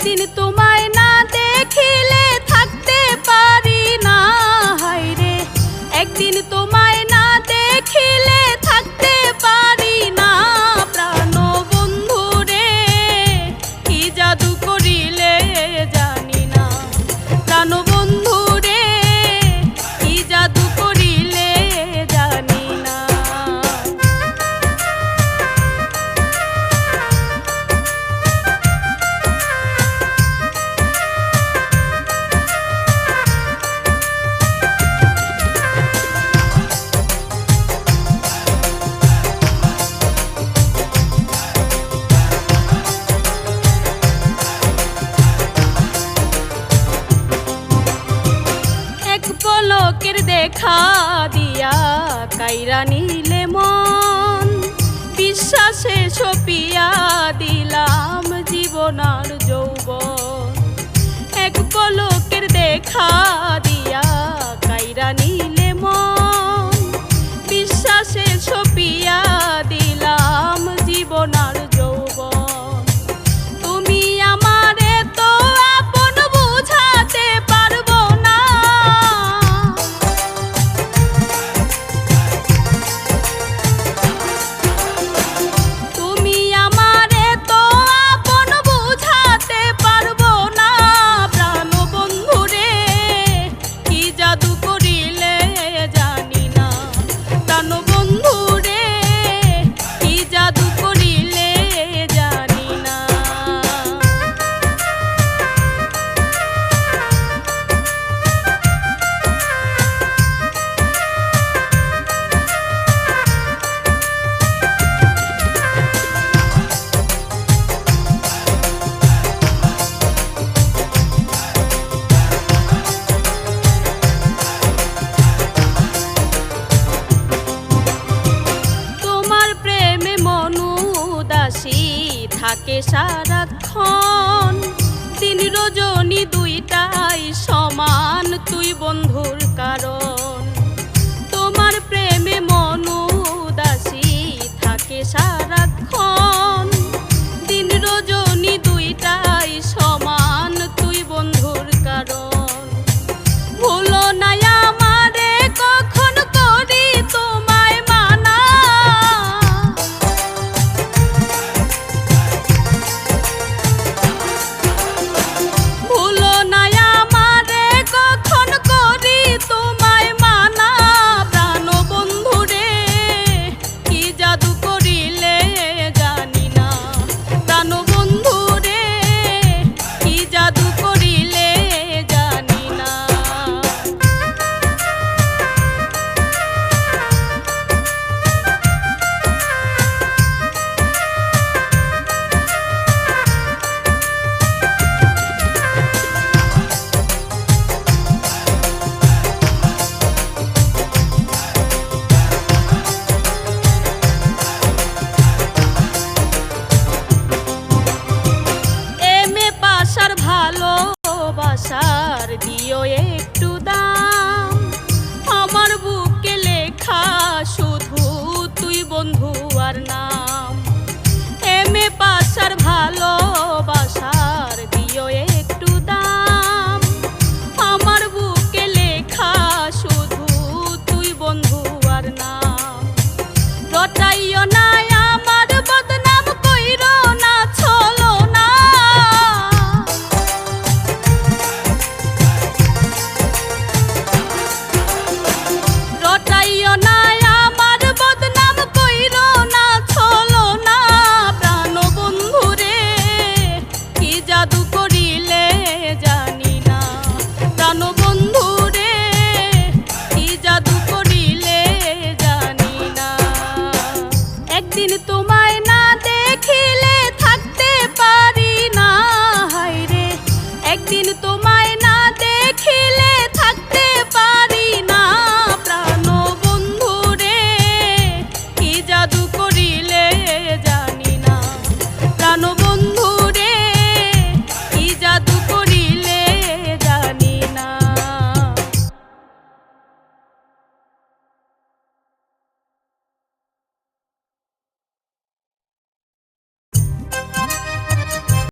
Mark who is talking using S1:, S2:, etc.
S1: একদিন তোমার দেখা দিয়া কাইরা নিলে মন। বিশ্বাসে ছপিয়া দিলাম জীবনার যৌবন। এক পলকের দেখা দিয়া থাকে সারাক্ষণ। দিন রজনী দুইটাই সমান তুই বন্ধুর কারণ। no. Jotaio na তোমার